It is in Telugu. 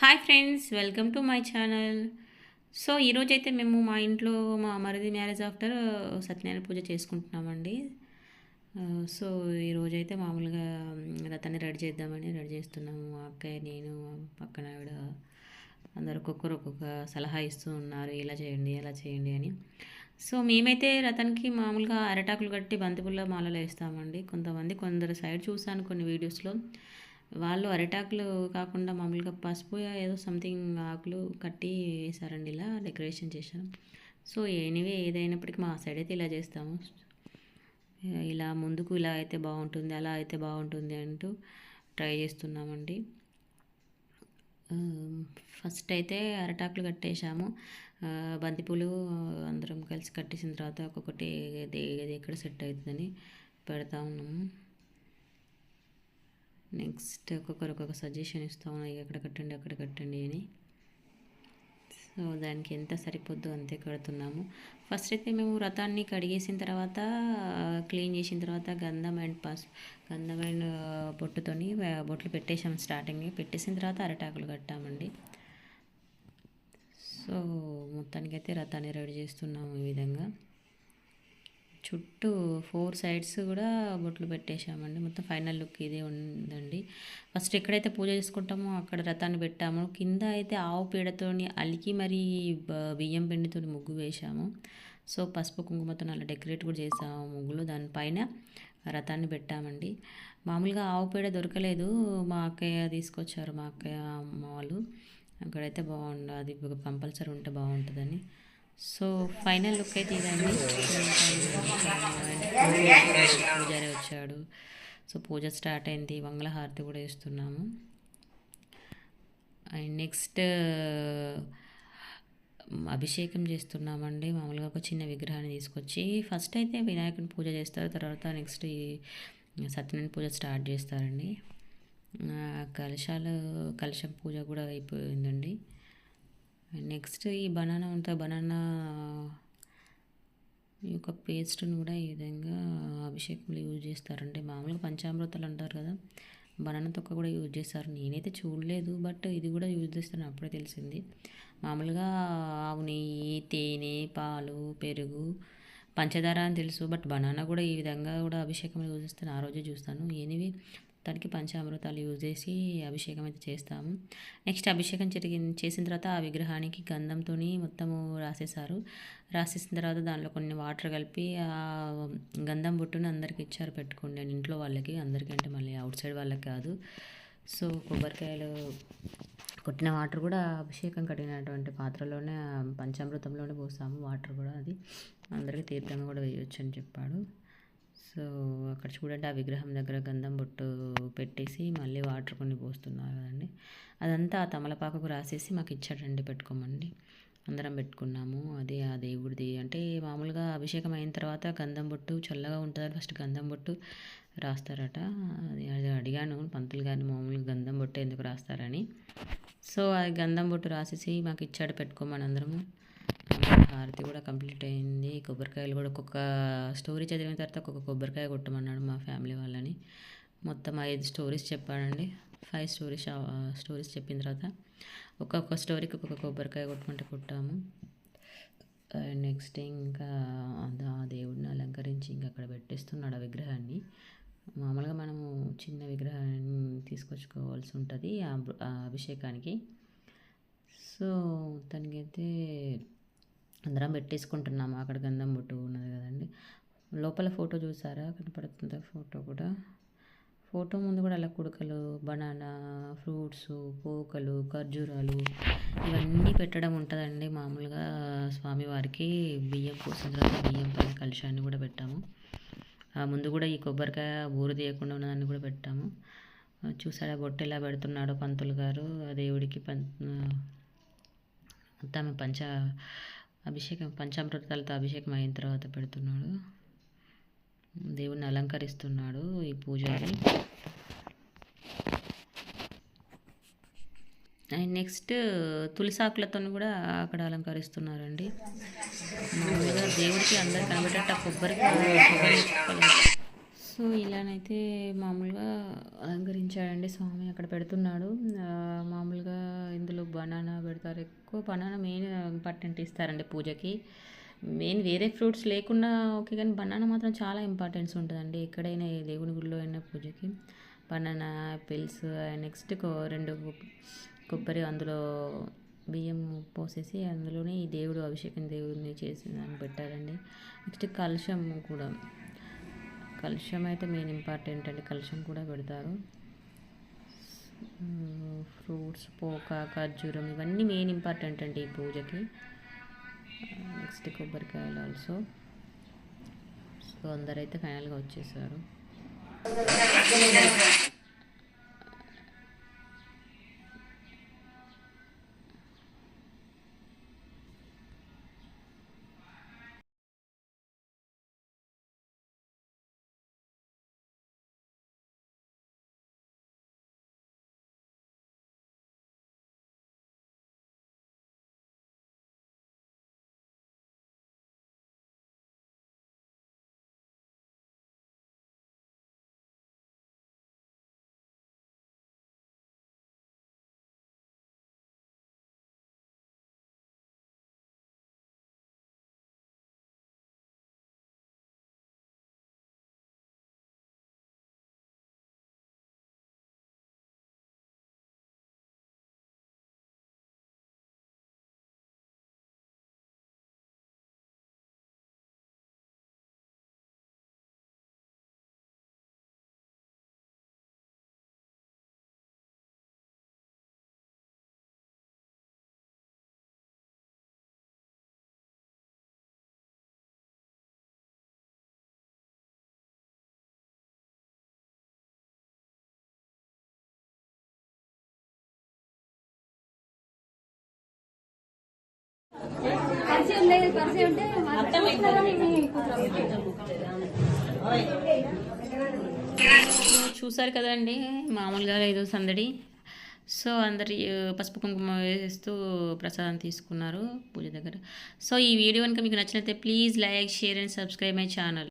Hi friends welcome to my channel so ఈరోజైతే మేము మా ఇంట్లో మా మరిది మ్యారేజ్ ఆఫ్టర్ సత్యనారాయణ పూజ చేసుకుంటున్నామండి. సో ఈరోజైతే మామూలుగా రథాన్ని రెడీ చేద్దామని రెడీ చేస్తున్నాము. మా అక్కయ్య నేను పక్కన ఆవిడ అందరు ఒక్కొక్కరు ఒక్కొక్క సలహా ఇస్తూ ఉన్నారు. ఇలా చేయండి అలా చేయండి అని. సో మేమైతే రథానికి మామూలుగా అరటాకులు కట్టి బంతిపుల్ల మాలలు వేస్తామండి. కొంతమంది కొందరు సైడ్ చూసాను కొన్ని వీడియోస్లో. వాళ్ళు అరిటాకులు కాకుండా మామూలుగా పసుపు ఏదో సంథింగ్ ఆకులు కట్టి వేసారండి ఇలా డెకరేషన్ చేశాను సో ఎనీవే ఏదైనప్పటికీ మా సైడ్ అయితే ఇలా చేస్తాము. ఇలా ముందుకు ఇలా అయితే బాగుంటుంది అలా అయితే బాగుంటుంది అంటూ ట్రై చేస్తున్నామండి. Um, ఫస్ట్ అయితే అరటాకులు కట్టేశాము. Uh, బంతిపూలు అందరం కలిసి కట్టేసిన తర్వాత ఒక్కొక్కటి ఎక్కడ సెట్ అవుతుందని పెడతా ఉన్నాము. నెక్స్ట్ ఒక్కొక్కరు ఒక్కొక్క సజెషన్ ఇస్తూ. ఉన్నాయి ఎక్కడ కట్టండి అక్కడ కట్టండి అని. సో దానికి ఎంత సరిపోద్దో అంతే కడుతున్నాము. ఫస్ట్ అయితే మేము వ్రతాన్ని కడిగేసిన తర్వాత క్లీన్ చేసిన తర్వాత గంధం అండ్ పస్ గంధం అండ్ బొట్టుతోని బొట్లు పెట్టేసాము స్టార్టింగ్ పెట్టేసిన తర్వాత అరటాకులు కట్టామండి. సో మొత్తానికైతే రథాన్ని రెడీ చేస్తున్నాము ఈ విధంగా. చుట్టూ ఫోర్ సైడ్స్ కూడా బొట్లు పెట్టేశామండి. మొత్తం ఫైనల్ లుక్ ఇదే ఉందండి. ఫస్ట్ ఎక్కడైతే పూజ చేసుకుంటామో అక్కడ రథాన్ని పెట్టాము. కింద అయితే ఆవు పీడతోని అలికి మరి బ- బియ్యం పిండితో ముగ్గు వేశాము. సో పసుపు కుంకుమతో అలా డెకరేట్ కూడా చేసాము ముగ్గులు. దానిపైన రథాన్ని పెట్టామండి. మామూలుగా ఆవు పేడ దొరకలేదు. మా అక్కయ్య తీసుకొచ్చారు మా అక్కయ్య అమ్మ వాళ్ళు. అక్కడైతే బాగుండు అది కంపల్సరీ ఉంటే బాగుంటుందని. సో ఫైనల్ లుక్ అయితే ఇదండి. పూజారి వచ్చాడు. సో పూజ స్టార్ట్ అయింది. మంగళహారతి కూడా వేస్తున్నాము. అండ్ నెక్స్ట్ అభిషేకం చేస్తున్నామండి. మామూలుగా ఒక చిన్న విగ్రహాన్ని తీసుకొచ్చి ఫస్ట్ అయితే వినాయకుని పూజ చేస్తారు. తర్వాత నెక్స్ట్ సత్యనారాయణ పూజ స్టార్ట్ చేస్తారండి. కలశాలు కలశం పూజ కూడా అయిపోయిందండి. నెక్స్ట్ ఈ బనానా ఉంటుంది బనానా ఈ యొక్క పేస్ట్ని కూడా ఈ విధంగా అభిషేకంలో యూజ్ చేస్తారంటే మామూలుగా పంచామృతాలు అంటారు కదా బనానా తొక్క కూడా యూజ్ చేస్తారు. నేనైతే చూడలేదు బట్ ఇది కూడా యూజ్ చేస్తాను. అప్పుడే తెలిసింది. మామూలుగా ఆవు నెయ్యి తేనె పాలు పెరుగు పంచదార అని తెలుసు బట్ బనానా కూడా ఈ విధంగా కూడా అభిషేకం యూజ్ చేస్తాను. ఆ రోజే చూస్తాను. ఎనివి దానికి పంచామృతాలు యూజ్ చేసి అభిషేకం అయితే చేస్తాము. నెక్స్ట్ అభిషేకం జరిగి చేసిన తర్వాత ఆ విగ్రహానికి గంధంతో మొత్తము రాసేసారు రాసేసిన తర్వాత దానిలో కొన్ని వాటర్ కలిపి ఆ గంధం బుట్టును అందరికి ఇచ్చారు పెట్టుకోండి. అని ఇంట్లో వాళ్ళకి అందరికీ అంటే మళ్ళీ అవుట్ సైడ్ వాళ్ళకి కాదు. సో కొబ్బరికాయలు కొట్టిన వాటర్ కూడా అభిషేకం కడిగినటువంటి పాత్రలోనే పంచామృతంలోనే పోసాము వాటర్ కూడా అది అందరికీ తీర్థంగా కూడా వేయొచ్చు అని చెప్పాడు. సో అక్కడ చూడండి ఆ విగ్రహం దగ్గర గంధం బొట్టు పెట్టేసి మళ్ళీ వాటర్ కొన్ని పోస్తున్నారు కదండి. అదంతా ఆ తమలపాకుకు రాసేసి మాకు ఇచ్చాడండి పెట్టుకోమండి. అందరం పెట్టుకున్నాము. అది ఆ దేవుడిది. అంటే మామూలుగా అభిషేకం అయిన తర్వాత గంధం బొట్టు చల్లగా ఉంటుందని ఫస్ట్ గంధం బొట్టు రాస్తారట. అది అది అడిగాను పంతులు గారిని మామూలుగా గంధం బొట్టు ఎందుకు రాస్తారని. సో అది గంధం బొట్టు రాసేసి మాకు ఇచ్చాడు పెట్టుకోమని అందరము. హారతి కూడా కంప్లీట్ అయింది. కొబ్బరికాయలు కూడా ఒక్కొక్క స్టోరీ చదివిన తర్వాత ఒక్కొక్క కొబ్బరికాయ కొట్టమన్నాడు మా ఫ్యామిలీ వాళ్ళని. మొత్తం ఐదు స్టోరీస్ చెప్పాడండి. ఫైవ్ స్టోరీస్ స్టోరీస్ చెప్పిన తర్వాత ఒక్కొక్క స్టోరీకి ఒక్కొక్క కొబ్బరికాయ కొట్టమంటే కొట్టాము. నెక్స్ట్ ఇంకా ఆ దేవుడిని అలంకరించి ఇంకా అక్కడ పెట్టేస్తున్నాడు ఆ విగ్రహాన్ని. మామూలుగా మనము చిన్న విగ్రహాన్ని తీసుకొచ్చుకోవాల్సి ఉంటుంది ఆ అభిషేకానికి. సో తనకైతే అందరం పెట్టేసుకుంటున్నాము అక్కడ గంధం బొట్టు ఉన్నది కదండి. లోపల ఫోటో చూసారా? కనపడుతుంది ఫోటో కూడా? ఫోటో ముందు కూడా అలా కుడకలు బనానా ఫ్రూట్స్ పోకలు ఖర్జూరాలు ఇవన్నీ పెట్టడం ఉంటుందండి. మామూలుగా స్వామివారికి బియ్యం పోసిన తర్వాత బియ్యం పైన కలుషాన్ని కూడా పెట్టాము. ఆ ముందు కూడా ఈ కొబ్బరికాయ ఊరు తీయకుండా ఉన్నదాన్ని కూడా పెట్టాము. ఆ బొట్టు ఎలా పెడుతున్నాడో పంతులు గారు. ఆ దేవుడికి పం మొత్తం పంచ అభిషేకం పంచామృతాలతో అభిషేకం అయిన తర్వాత పెడుతున్నాడు. దేవుణ్ణి అలంకరిస్తున్నాడు ఈ పూజారి. అండ్ నెక్స్ట్ తులసాకులతో కూడా అక్కడ అలంకరిస్తున్నారండి. మామూలుగా దేవుడికి అందరు కనబెట్టేట కొబ్బరి కొబ్బరి సో ఇలానైతే మామూలుగా అలంకరించాడండి స్వామి. అక్కడ పెడుతున్నాడు. మామూలుగా ఇందులో బనానా పెడతారు. ఎక్కువ బనానా మెయిన్ ఇంపార్టెంట్ ఇస్తారండి పూజకి. మెయిన్ వేరే ఫ్రూట్స్ లేకున్నా ఓకే కానీ బనానా మాత్రం చాలా ఇంపార్టెన్స్ ఉంటుందండి. ఎక్కడైనా దేవుని గుడిలో అయినా పూజకి. బనానా యాపిల్స్ నెక్స్ట్ రెండు కొబ్బరి అందులో బియ్యం పోసేసి అందులోనే ఈ దేవుడు అభిషేకం దేవుడిని చేసి దాన్ని పెట్టారండి. నెక్స్ట్ కలశం కూడా. కలుషం అయితే మెయిన్ ఇంపార్టెంట్ అండి. కలుషం కూడా పెడతారు. ఫ్రూట్స్ పోక ఖర్జూరం ఇవన్నీ మెయిన్ ఇంపార్టెంట్ అండి ఈ పూజకి. నెక్స్ట్ కొబ్బరికాయలు ఆల్సో సో అందరైతే ఫైనల్గా వచ్చేసారు. పరిచయం లేదు పరిచయం ఉంటే చూసారు కదండి మామూలుగా లేదు సందడి. సో అందరి పసుపు కుంకుమ వేస్తూ ప్రసాదం తీసుకున్నారు పూజ దగ్గర. సో ఈ వీడియో కనుక మీకు నచ్చినట్లయితే please like share and subscribe my channel.